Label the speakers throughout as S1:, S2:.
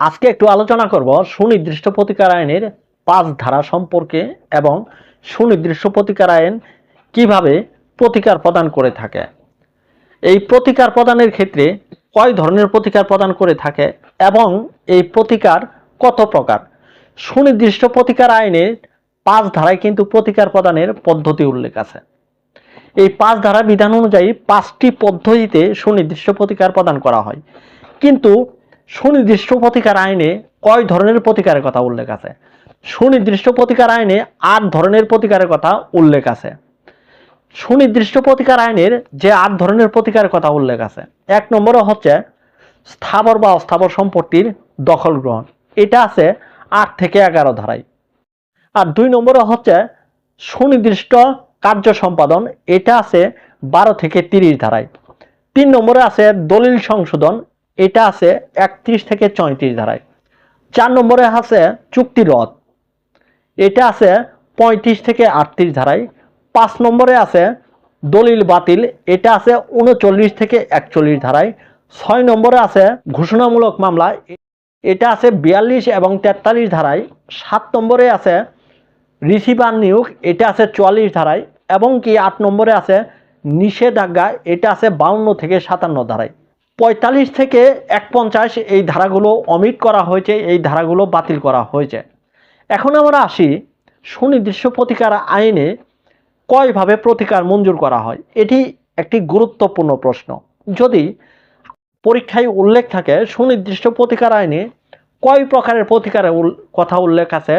S1: আজকে একটু আলোচনা করব সুনির্দিষ্ট প্রতিকার আইনের পাঁচ ধারা সম্পর্কে এবং সুনির্দিষ্ট প্রতিকার আইন কীভাবে প্রতিকার প্রদান করে থাকে। এই প্রতিকার প্রদানের ক্ষেত্রে কয় ধরনের প্রতিকার প্রদান করে থাকে এবং এই প্রতিকার কত প্রকার? সুনির্দিষ্ট প্রতিকার আইনের পাঁচ ধারায় কিন্তু প্রতিকার প্রদানের পদ্ধতি উল্লেখ আছে। এই পাঁচ ধারা বিধান অনুযায়ী পাঁচটি পদ্ধতিতে সুনির্দিষ্ট প্রতিকার প্রদান করা হয়। কিন্তু সুনির্দিষ্ট প্রতিকার আইনে কয় ধরনের প্রতিকারের কথা উল্লেখ আছে? সুনির্দিষ্ট প্রতিকার আইনে আট ধরনের প্রতিকারের কথা উল্লেখ আছে। সুনির্দিষ্ট প্রতিকার আইনের যে আট ধরনের প্রতিকারের কথা উল্লেখ আছে, এক নম্বরে হচ্ছে স্থাবর বা অস্থাবর সম্পত্তির দখল গ্রহণ। এটা আছে আট থেকে এগারো ধারায়। আর দুই নম্বরে হচ্ছে সুনির্দিষ্ট কার্য সম্পাদন, এটা আছে বারো থেকে তিরিশ ধারায়। তিন নম্বরে আছে দলিল সংশোধন এটা আছে একত্রিশ থেকে চৌত্রিশ ধারায়। চার নম্বরে আছে চুক্তি রদ। এটা আছে পঁয়ত্রিশ থেকে আটত্রিশ ধারায়। পাঁচ নম্বরে আছে দলিল বাতিল। এটা আছে উনচল্লিশ থেকে একচল্লিশ ধারায়। ছয় নম্বরে আছে ঘোষণামূলক মামলা। এটা আছে বিয়াল্লিশ এবং তেতাল্লিশ ধারায়। সাত নম্বরে আছে রিসিভার নিয়োগ। এটা আছে চুয়াল্লিশ ধারায়। এবং কি আট নম্বরে আছে নিষেধাজ্ঞা। এটা আছে বাউন্ন থেকে সাতান্ন ধারায়। পঁয়তাল্লিশ থেকে এক পঞ্চাশ এই ধারাগুলো অমিট করা হয়েছে, এই ধারাগুলো বাতিল করা হয়েছে। এখন আমরা আসি সুনির্দিষ্ট প্রতিকার আইনে কয়ভাবে প্রতিকার মঞ্জুর করা হয়, এটি একটি গুরুত্বপূর্ণ প্রশ্ন। যদি পরীক্ষায় উল্লেখ থাকে, সুনির্দিষ্ট প্রতিকার আইনে কয় প্রকারের প্রতিকারের কথা উল্লেখ আছে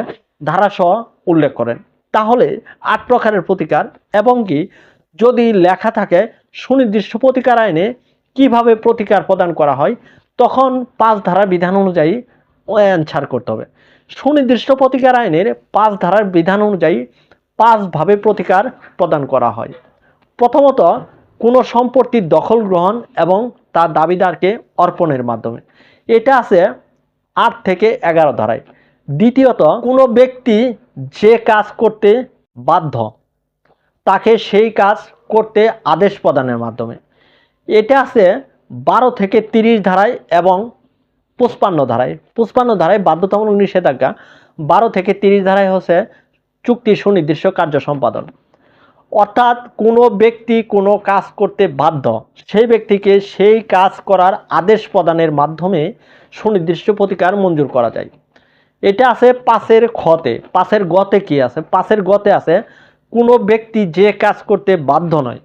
S1: ধারাসহ উল্লেখ করেন। তাহলে আট প্রকারের প্রতিকার, এবং কি যদি লেখা থাকে, সুনির্দিষ্ট প্রতিকার আইনে কীভাবে প্রতিকার প্রদান করা হয়, তখন পাঁচ ধারা বিধান অনুযায়ী অ্যান্সার করতে হবে। সুনির্দিষ্ট প্রতিকার আইনের পাঁচ ধারার বিধান অনুযায়ী পাঁচভাবে প্রতিকার প্রদান করা হয়। প্রথমত, কোনো সম্পত্তির দখল গ্রহণ এবং তার দাবিদারকে অর্পণের মাধ্যমে। এটা আছে আট থেকে এগারো ধারায়। দ্বিতীয়ত, কোনো ব্যক্তি যে কাজ করতে বাধ্য, তাকে সেই কাজ করতে আদেশ প্রদানের মাধ্যমে। এটা আছে বারো থেকে তিরিশ ধারায় এবং পুষ্পান্ন ধারায়। পুষ্পান্ন ধারায় বাধ্যতামূলক নিষেধাজ্ঞা, বারো থেকে তিরিশ ধারায় হচ্ছে চুক্তি সুনির্দিষ্ট কার্য সম্পাদন। অর্থাৎ কোনো ব্যক্তি কোনো কাজ করতে বাধ্য, সেই ব্যক্তিকে সেই কাজ করার আদেশ প্রদানের মাধ্যমে সুনির্দিষ্ট প্রতিকার মঞ্জুর করা যায়। এটা আছে পাশের খতে পাশের গতে কি আছে? পাশের গতে আছে কোনো ব্যক্তি যে কাজ করতে বাধ্য নয়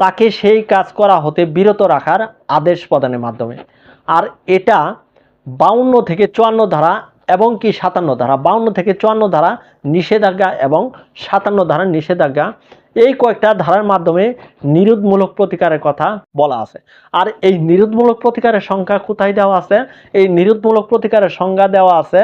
S1: তাকে সেই কাজ করা হতে বিরত রাখার আদেশ প্রদানের মাধ্যমে। আর এটা বাউন্ন থেকে চুয়ান্ন ধারা এবং কি সাতান্ন ধারা? বাউন্ন থেকে চুয়ান্ন ধারা নিষেধাজ্ঞা এবং সাতান্ন ধারা নিষেধাজ্ঞা এই কয়েকটা ধারার মাধ্যমে নিরোধমূলক প্রতিকারের কথা বলা আছে। আর এই নিরোধমূলক প্রতিকারের সংখ্যা কোথায় দেওয়া আছে? এই নিরোধমূলক প্রতিকারের সংজ্ঞা দেওয়া আছে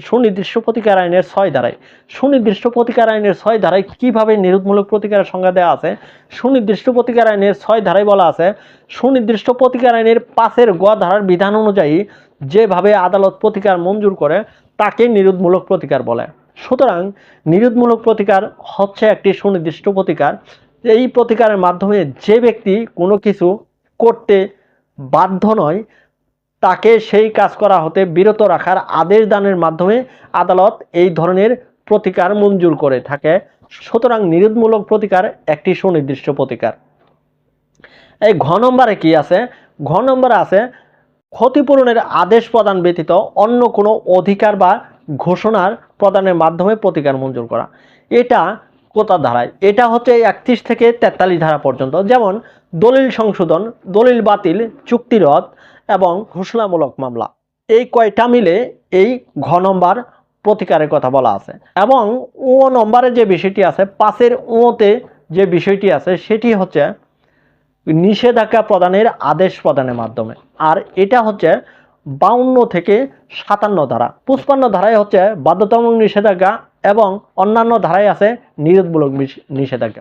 S1: সুনির্দিষ্ট প্রতিকার আইনের ছয় ধারায়। সুনির্দিষ্ট প্রতিকার আইনের ছয় ধারায় কীভাবে নিরোধমূলক প্রতিকারের সংজ্ঞা দেওয়া আছে? সুনির্দিষ্ট প্রতিকার আইনের ছয় ধারায় বলা আছে, সুনির্দিষ্ট প্রতিকার আইনের পাশের গ ধারার বিধান অনুযায়ী যেভাবে আদালত প্রতিকার মঞ্জুর করে, তাকে নিরোধমূলক প্রতিকার বলে। সুতরাং নিরোধমূলক প্রতিকার হচ্ছে একটি সুনির্দিষ্ট প্রতিকার। এই প্রতিকারের মাধ্যমে যে ব্যক্তি কোনো কিছু করতে বাধ্য নয় তাকে সেই কাজ করা হতে বিরত রাখার আদেশ দানের মাধ্যমে আদালত এই ধরনের প্রতিকার মঞ্জুর করে থাকে। সুতরাং নিরোধমূলক প্রতিকার একটি সুনির্দিষ্ট প্রতিকার। এই ঘ নম্বরে কি আছে? ঘ নম্বরে আছে, ক্ষতিপূরণের আদেশ প্রদান ব্যতীত অন্য কোনো অধিকার বা ঘোষণার প্রদানের মাধ্যমে প্রতিকার মঞ্জুর করা। এটা কোথা ধারায়। এটা হচ্ছে একত্রিশ থেকে তেতাল্লিশ ধারা পর্যন্ত। যেমন, দলিল সংশোধন, দলিল বাতিল চুক্তি রদ এবং ঘোষণামূলক মামলা। এই কয়টা মিলে এই ঘ নম্বর প্রতিকারের কথা বলা আছে। এবং ও নম্বরে যে বিষয়টি আছে পাশের ওতে যে বিষয়টি আছে, সেটি হচ্ছে নিষেধাজ্ঞা প্রদানের আদেশ প্রদানের মাধ্যমে। আর এটা হচ্ছে বাউন্ন থেকে সাতান্ন ধারা। পুষ্পান্ন ধারায় হচ্ছে বাধ্যতামূলক নিষেধাজ্ঞা এবং অন্যান্য ধারায় আছে নিরোধমূলক নিষ- নিষেধাজ্ঞা।